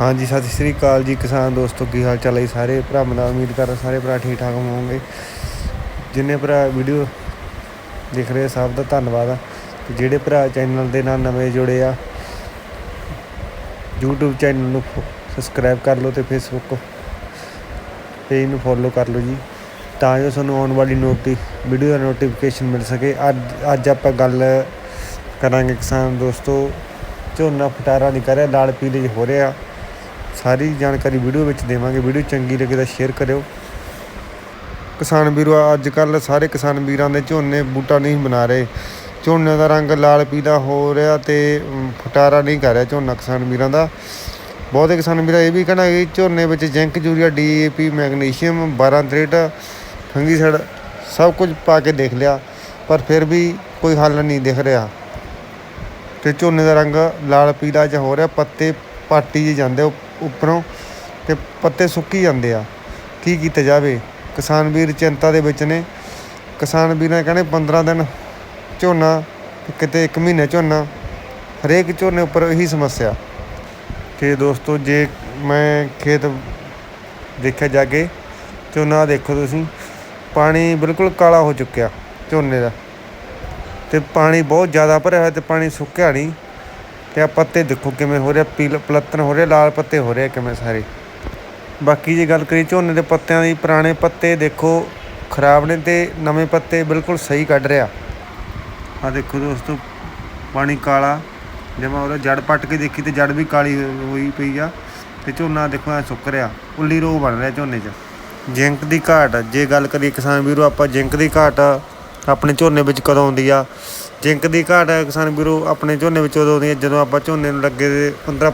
ਹਾਂਜੀ, ਸਤਿ ਸ੍ਰੀ ਅਕਾਲ ਜੀ ਕਿਸਾਨ ਦੋਸਤੋ, ਕੀ ਹਾਲ ਚਾਲ ਹੈ ਜੀ ਸਾਰੇ? ਭਰਾਵਾਂ ਦਾ ਉਮੀਦ ਕਰਦਾ ਸਾਰੇ ਭਰਾ ਠੀਕ ਠਾਕ ਹੋਵੋਗੇ। ਜਿੰਨੇ ਭਰਾ ਵੀਡੀਓ ਦੇਖ ਰਹੇ ਸਭ ਦਾ ਧੰਨਵਾਦ ਆ। ਤੇ ਜਿਹੜੇ ਭਰਾ ਚੈਨਲ ਦੇ ਨਾਲ ਨਵੇਂ ਜੁੜੇ ਆ, YouTube ਚੈਨਲ ਨੂੰ ਸਬਸਕ੍ਰਾਈਬ ਕਰ ਲਓ ਤੇ Facebook ਪੇਜ ਨੂੰ ਫੋਲੋ ਕਰ ਲਓ ਜੀ। ਤਾਂ ਜੋ ਤੁਹਾਨੂੰ ਆਉਣ ਵਾਲੀ ਨੋਟੀ, ਵੀਡੀਓ ਦਾ ਨੋਟੀਫਿਕੇਸ਼ਨ ਮਿਲ ਸਕੇ। ਅੱਜ ਅੱਜ ਆਪਾਂ ਗੱਲ ਕਰਾਂਗੇ ਕਿਸਾਨ ਦੋਸਤੋ, ਝੋਨਾ ਫਟਾਰਾ ਨਹੀਂ ਕਰ ਰਿਹਾ ਲਾਲ ਪੀਲੇ ਜਿਹੇ ਹੋ ਰਿਹਾ। ਸਾਰੀ ਜਾਣਕਾਰੀ ਵੀਡੀਓ ਵਿੱਚ ਦੇਵਾਂਗੇ। ਵੀਡੀਓ ਚੰਗੀ ਲੱਗੇ ਤਾਂ ਸ਼ੇਅਰ ਕਰਿਓ। ਕਿਸਾਨ ਵੀਰੋ ਅੱਜ ਕੱਲ ਸਾਰੇ ਕਿਸਾਨ ਵੀਰਾਂ ਦੇ ਝੋਨੇ ਬੂਟਾ ਨਹੀਂ ਬਣਾ ਰਹੇ। ਝੋਨੇ ਦਾ ਰੰਗ ਲਾਲ, ਪੀਲਾ ਹੋ ਰਿਹਾ ਤੇ ਫਟਾਰਾ ਨਹੀਂ ਕਰ ਰਿਹਾ ਝੋਨਾ ਕਿਸਾਨ ਵੀਰਾਂ ਦਾ। ਬਹੁਤੇ ਕਿਸਾਨ ਵੀਰਾਂ ਇਹ ਵੀ ਕਹਿਣਾ ਕਿ ਝੋਨੇ ਵਿੱਚ zinc urea DAP magnesium 12 fungicide ਸਭ ਕੁਝ ਪਾ ਕੇ ਦੇਖ ਲਿਆ, ਪਰ ਫਿਰ ਵੀ ਕੋਈ ਹੱਲ ਨਹੀਂ ਦਿਖ ਰਿਹਾ। ਤੇ ਝੋਨੇ ਦਾ ਰੰਗ ਲਾਲ, ਪੀਲਾ ਜਿਹਾ ਹੋ ਰਿਹਾ, ਪੱਤੇ ਪਾਟੀ ਜਿਹੇ ਜਾਂਦੇ ਉਹ ਉੱਪਰੋਂ ਤੇ ਪੱਤੇ ਸੁੱਕੀ ਜਾਂਦੇ ਆ। ਕੀ ਕੀਤਾ ਜਾਵੇ? ਕਿਸਾਨ ਵੀਰ ਚਿੰਤਾ ਦੇ ਵਿੱਚ ਨੇ। ਕਿਸਾਨ ਵੀਰਾਂ ਕਹਿੰਦੇ 15 ਦਿਨ ਝੋਨਾ ਤੇ ਕਿਤੇ 1 ਮਹੀਨੇ ਝੋਨਾ, ਹਰੇਕ ਝੋਨੇ ਉੱਪਰ ਇਹੀ ਸਮੱਸਿਆ। ਤੇ ਦੋਸਤੋ, ਜੇ ਮੈਂ ਖੇਤ ਦੇਖਿਆ ਜਾ ਕੇ ਝੋਨਾ ਦੇਖੋ ਤੁਸੀਂ, ਪਾਣੀ ਬਿਲਕੁਲ ਕਾਲਾ ਹੋ ਚੁੱਕਿਆ ਝੋਨੇ ਦਾ। ਤੇ ਪਾਣੀ ਬਹੁਤ ਜ਼ਿਆਦਾ ਭਰਿਆ ਹੋਇਆ ਤੇ ਪਾਣੀ ਸੁੱਕਿਆ ਨਹੀਂ। ਤੇ ਆ ਪੱਤੇ ਦੇਖੋ ਕਿਵੇਂ ਹੋ ਰਿਹਾ ਪੀਲ ਪਲੱਤਨ ਹੋ ਰਿਹਾ ਲਾਲ ਪੱਤੇ ਹੋ ਰਿਹਾ ਕਿਵੇਂ ਸਾਰੇ। ਬਾਕੀ ਜੇ ਗੱਲ ਕਰੀ ਝੋਨੇ ਦੇ ਪੱਤਿਆਂ ਦੀ, ਪੁਰਾਣੇ ਪੱਤੇ ਦੇਖੋ ਖਰਾਬ ਨੇ ਤੇ ਨਵੇਂ ਪੱਤੇ ਬਿਲਕੁਲ ਸਹੀ ਕੱਢ ਰਿਹਾ। ਆ ਦੇਖੋ ਦੋਸਤੋ, ਪਾਣੀ ਕਾਲਾ, ਜਿਵੇਂ ਉਹਦਾ ਜੜ ਪੱਟ ਕੇ ਦੇਖੀ ਤੇ ਜੜ ਵੀ ਕਾਲੀ ਹੋਈ ਪਈ ਆ, ਤੇ ਝੋਨਾ ਦੇਖੋ ਐ ਸੁੱਕ ਰਿਹਾ, ਉੱਲੀ ਰੋਹ ਬਣ ਰਿਹਾ ਝੋਨੇ 'ਚ। ਜਿੰਕ ਦੀ ਘਾਟ ਜੇ ਗੱਲ ਕਰੀਏ ਕਿਸਾਨ ਵੀਰੋ, ਆਪਾਂ ਜਿੰਕ ਦੀ ਘਾਟ ਆਪਣੇ ਝੋਨੇ ਵਿੱਚ ਕਦੋਂ ਆਉਂਦੀ ਆ ਜਿੰਕ ਦੀ ਘਾਟ ਹੈ ਕਿਸਾਨ ਵੀਰੋ, ਆਪਣੇ ਝੋਨੇ ਵਿੱਚ ਉਦੋਂ ਆਉਂਦੀ ਹੈ ਜਦੋਂ ਆਪਾਂ ਝੋਨੇ ਨੂੰ ਲੱਗੇ ਦੇ 15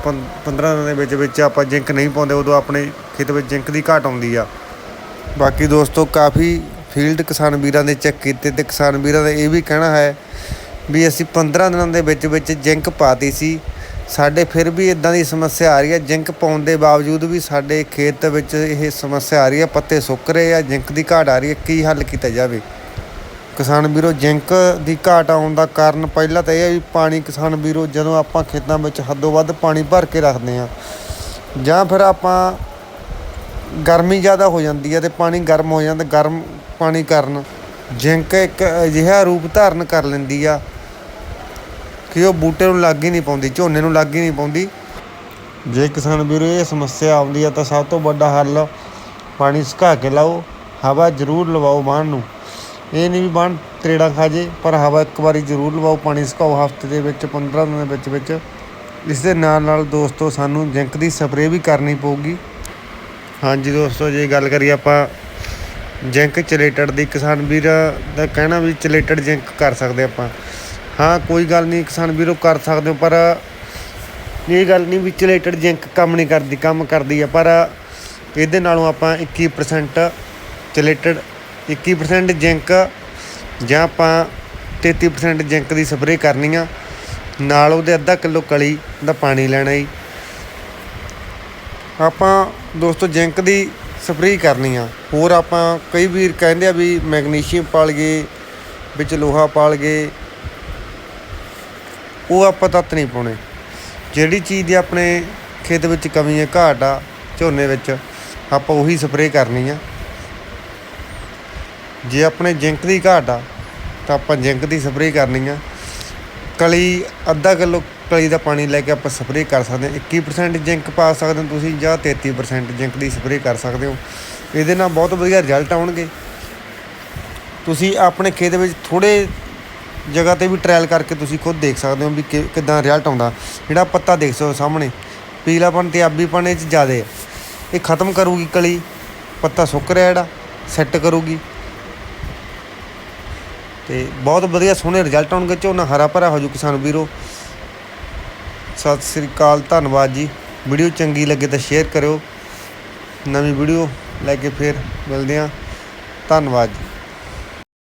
15 ਦਿਨਾਂ ਦੇ ਵਿੱਚ ਵਿੱਚ ਆਪਾਂ ਜਿੰਕ ਨਹੀਂ ਪਾਉਂਦੇ, ਉਦੋਂ ਆਪਣੇ ਖੇਤ ਵਿੱਚ ਜਿੰਕ ਦੀ ਘਾਟ ਆਉਂਦੀ ਆ। ਬਾਕੀ ਦੋਸਤੋ, ਕਾਫੀ ਫੀਲਡ ਕਿਸਾਨ ਵੀਰਾਂ ਦੇ ਚੈੱਕ ਕੀਤੇ ਤੇ ਕਿਸਾਨ ਵੀਰਾਂ ਦਾ ਇਹ ਵੀ ਕਹਿਣਾ ਹੈ ਵੀ ਅਸੀਂ 15 ਦਿਨਾਂ ਦੇ ਵਿੱਚ ਵਿੱਚ ਜਿੰਕ ਪਾਤੀ ਸੀ। ਸਾਡੇ ਫਿਰ ਵੀ ਇਦਾਂ ਦੀ ਸਮੱਸਿਆ ਆ ਰਹੀ ਹੈ ਜਿੰਕ ਪਾਉਣ ਦੇ ਬਾਵਜੂਦ ਵੀ ਸਾਡੇ ਖੇਤ ਵਿੱਚ ਇਹ ਸਮੱਸਿਆ ਆ ਰਹੀ ਹੈ ਪੱਤੇ ਸੁੱਕ ਰਹੇ ਆ, ਜਿੰਕ ਦੀ ਘਾਟ ਆ ਰਹੀ ਹੈ ਕੀ ਹੱਲ ਕੀਤਾ ਜਾਵੇ? ਕਿਸਾਨ ਵੀਰੋ, ਜਿੰਕ ਦੀ ਘਾਟ ਆਉਣ ਦਾ ਕਾਰਨ ਪਹਿਲਾਂ ਤਾਂ ਇਹ ਹੈ ਵੀ ਪਾਣੀ ਕਿਸਾਨ ਵੀਰੋ, ਜਦੋਂ ਆਪਾਂ ਖੇਤਾਂ ਵਿੱਚ ਹੱਦੋਂ ਵੱਧ ਪਾਣੀ ਭਰ ਕੇ ਰੱਖਦੇ ਆ ਜਾਂ ਫਿਰ ਆਪਾਂ ਗਰਮੀ ਜ਼ਿਆਦਾ ਹੋ ਜਾਂਦੀ ਹੈ ਤੇ ਪਾਣੀ ਗਰਮ ਹੋ ਜਾਂਦਾ, ਗਰਮ ਪਾਣੀ ਕਾਰਨ ਜਿੰਕ ਇੱਕ ਅਜਿਹਾ ਰੂਪ ਧਾਰਨ ਕਰ ਲੈਂਦੀ ਆ ਕਿ ਉਹ ਬੂਟੇ ਨੂੰ ਲੱਗ ਹੀ ਨਹੀਂ ਪਾਉਂਦੀ, ਝੋਨੇ ਨੂੰ ਲੱਗ ਹੀ ਨਹੀਂ ਪਾਉਂਦੀ। ਜੇ ਕਿਸਾਨ ਵੀਰੋ, ਇਹ ਸਮੱਸਿਆ ਆਉਂਦੀ ਆ ਤਾਂ ਸਭ ਤੋਂ ਵੱਡਾ ਹੱਲ ਪਾਣੀ ਸੁਕਾ ਕੇ ਲਾਓ, ਹਵਾ ਜ਼ਰੂਰ ਲਵਾਓ ਬਾਣ ਨੂੰ। ਇਹ ਨਹੀਂ ਵੀ ਬਾਣ ਤਰੇੜਾ ਖਾ ਜੇ, ਪਰ ਹਵਾ ਇੱਕ ਵਾਰੀ ਜ਼ਰੂਰ ਲਵਾਓ, ਪਾਣੀ ਸੁਕਾਓ, ਹਫ਼ਤੇ ਦੇ ਵਿੱਚ 15 ਦਿਨ ਦੇ ਵਿੱਚ ਵਿੱਚ। ਇਸ ਦੇ ਨਾਲ ਨਾਲ ਦੋਸਤੋ, ਸਾਨੂੰ ਜਿੰਕ ਦੀ ਸਪਰੇਅ ਵੀ ਕਰਨੀ ਪਊਗੀ। ਹਾਂਜੀ ਦੋਸਤੋ, ਜੇ ਗੱਲ ਕਰੀਏ ਆਪਾਂ ਜਿੰਕ ਚਲੇਟਡ ਦੀ, ਕਿਸਾਨ ਵੀਰ ਦਾ ਕਹਿਣਾ ਵੀ ਚਲੇਟਡ ਜਿੰਕ ਕਰ ਸਕਦੇ ਆਪਾਂ। ਹਾਂ, ਕੋਈ ਗੱਲ ਨਹੀਂ, ਕਿਸਾਨ ਵੀਰੋ, ਕਰ ਸਕਦੇ ਹੋ, ਪਰ ਇਹ ਗੱਲ ਨਹੀਂ ਵੀ ਚਲੇਟਡ ਜਿੰਕ ਕੰਮ ਨਹੀਂ ਕਰਦੀ, ਕੰਮ ਕਰਦੀ ਆ, ਪਰ ਇਹਦੇ ਨਾਲੋਂ ਆਪਾਂ 21% ਚਲੇਟਡ 21% ਜਿੰਕ ਜਾਂ ਆਪਾਂ 33% ਜਿੰਕ ਦੀ ਸਪਰੇਅ ਕਰਨੀ ਆ। ਨਾਲ ਉਹਦੇ ਅੱਧਾ ਕਿਲੋ ਕਲੀ ਦਾ ਪਾਣੀ ਲੈਣਾ ਜੀ। ਆਪਾਂ ਦੋਸਤੋ ਜਿੰਕ ਦੀ ਸਪਰੇਅ ਕਰਨੀ ਆ। ਹੋਰ ਆਪਾਂ ਕਈ ਵੀਰ ਕਹਿੰਦੇ ਆ ਵੀ ਮੈਗਨੀਸ਼ੀਅਮ ਪਾਲ ਗਏ, ਵਿੱਚ ਲੋਹਾ ਪਾਲ ਗਏ। ਉਹ ਆਪਾਂ ਤੱਤ ਨਹੀਂ ਪਾਉਣੇ। ਜਿਹੜੀ ਚੀਜ਼ ਦੀ ਆਪਣੇ ਖੇਤ ਵਿੱਚ ਕਮੀ ਹੈ ਘਾਟ ਆ, ਝੋਨੇ ਵਿੱਚ, ਆਪਾਂ ਉਹੀ ਸਪਰੇਅ ਕਰਨੀ ਆ। ਜੇ ਆਪਣੇ ਜਿੰਕ ਦੀ ਘਾਟ ਆ, ਤਾਂ ਆਪਾਂ ਜਿੰਕ ਦੀ ਸਪਰੇਅ ਕਰਨੀ ਆ। ਕਲੀ, ਅੱਧਾ ਕਿਲੋ ਕਲੀ ਦਾ ਪਾਣੀ ਲੈ ਕੇ ਆਪਾਂ ਸਪਰੇਅ ਕਰ ਸਕਦੇ ਹਾਂ। 21% ਜਿੰਕ ਪਾ ਸਕਦੇ ਹੋ ਤੁਸੀਂ ਜਾਂ 33% ਜਿੰਕ ਦੀ ਸਪਰੇਅ ਕਰ ਸਕਦੇ ਹੋ। ਇਹਦੇ ਨਾਲ ਬਹੁਤ ਵਧੀਆ ਰਿਜ਼ਲਟ ਆਉਣਗੇ। ਤੁਸੀਂ ਆਪਣੇ ਖੇਤ ਵਿੱਚ ਥੋੜੇ ਜਗ੍ਹਾ ਤੇ ਵੀ ਟ੍ਰਾਇਲ ਕਰਕੇ ਤੁਸੀਂ ਖੁਦ ਦੇਖ ਸਕਦੇ ਹੋ ਵੀ ਕਿ- ਕਿੱਦਾਂ ਰਿਜ਼ਲਟ ਆਉਂਦਾ। ਜਿਹੜਾ ਪੱਤਾ ਦੇਖ ਸਕਦੇ ਹੋ ਸਾਹਮਣੇ ਪੀਲਾਪਣ ਤੇ ਆਬੀਪਣ ਇਹ 'ਚ ਜ਼ਿਆਦਾ ਇਹ ਖਤਮ ਕਰੂਗੀ ਕਲੀ, ਪੱਤਾ ਸੁੱਕ ਰਿਹਾ ਜਿਹੜਾ ਸੈੱਟ ਕਰੂਗੀ। ਤੇ ਬਹੁਤ ਵਧੀਆ ਸੋਹਣੇ ਰਿਜ਼ਲਟ ਆਉਣਗੇ ਝੋਨਾ ਹਰਾ ਭਰਾ ਹੋ ਜੂ ਕਿਸਾਨ ਵੀਰੋ। ਸਤਿ ਸ੍ਰੀ ਅਕਾਲ, ਧੰਨਵਾਦ ਜੀ। ਵੀਡੀਓ ਚੰਗੀ ਲੱਗੇ ਤਾਂ ਸ਼ੇਅਰ ਕਰਿਓ। ਨਵੀਂ ਵੀਡੀਓ ਲੈ ਕੇ ਫੇਰ ਮਿਲਦੇ ਹਾਂ। ਧੰਨਵਾਦ ਜੀ।